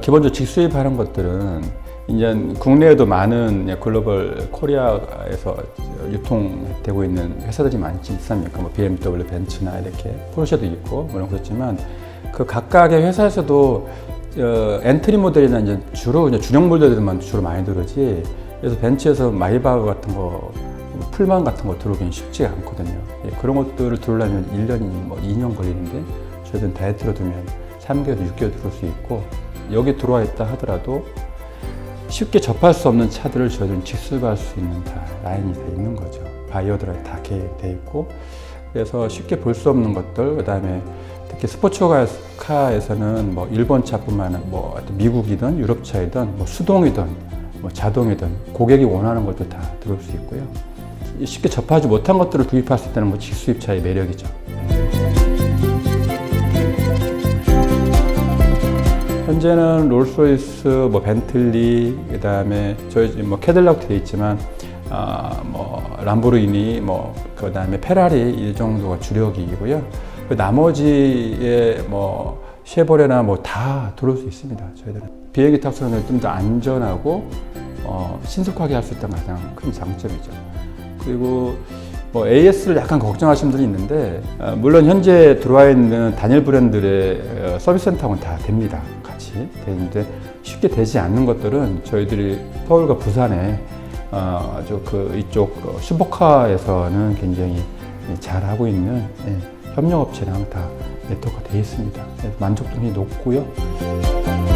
기본적으로 직수입하는 것들은 이제 국내에도 많은 글로벌 코리아에서 유통되고 있는 회사들이 많지 않습니까? 뭐 BMW, 벤츠나 이렇게 포르쉐도 있고 물론 그렇지만 그 각각의 회사에서도 어, 엔트리 모델이나 이제 주로 이제 준용 모델들만 주로 많이 들어오지. 그래서 벤츠에서 마이바흐 같은 거, 풀만 같은 거 들어오기는 쉽지가 않거든요. 예, 그런 것들을 들어오려면 1년이 뭐 2년 걸리는데 저희들은 다이어트로 두면 3개월, 6개월 들어올 수 있고 여기 들어와 있다 하더라도 쉽게 접할 수 없는 차들을 저희들은 직수입할 수 있는 다 라인이 다 있는 거죠. 바이어들이 다 계획돼 있고 그래서 쉽게 볼 수 없는 것들 그다음에 특히 스포츠카에서는 뭐 일본 차뿐만 아니라 뭐 미국이든 유럽 차이든 뭐 수동이든 뭐 자동이든 고객이 원하는 것도 다 들어올 수 있고요. 쉽게 접하지 못한 것들을 구입할 수 있다는 뭐 직수입차의 매력이죠. 현재는 롤스로이스, 뭐 벤틀리, 그다음에 저희 뭐 캐딜락도 돼 있지만 아, 뭐 람보르기니, 뭐 그다음에 페라리 이 정도가 주력이고요. 그 나머지의 뭐 쉐보레나 뭐 다 들어올 수 있습니다. 저희들은 비행기 탑승을 좀 더 안전하고 어, 신속하게 할 수 있다는 가장 큰 장점이죠. 그리고 뭐 AS를 약간 걱정하시는 분들이 있는데 어, 물론 현재 들어와 있는 단일 브랜드의 어, 서비스 센터는 다 됩니다. 같이 되는데 쉽게 되지 않는 것들은 저희들이 서울과 부산에 어, 아주 그 이쪽 어, 슈퍼카에서는 굉장히 잘 하고 있는 예, 협력업체랑 다 네트워크가 되어 있습니다. 만족도가 높고요.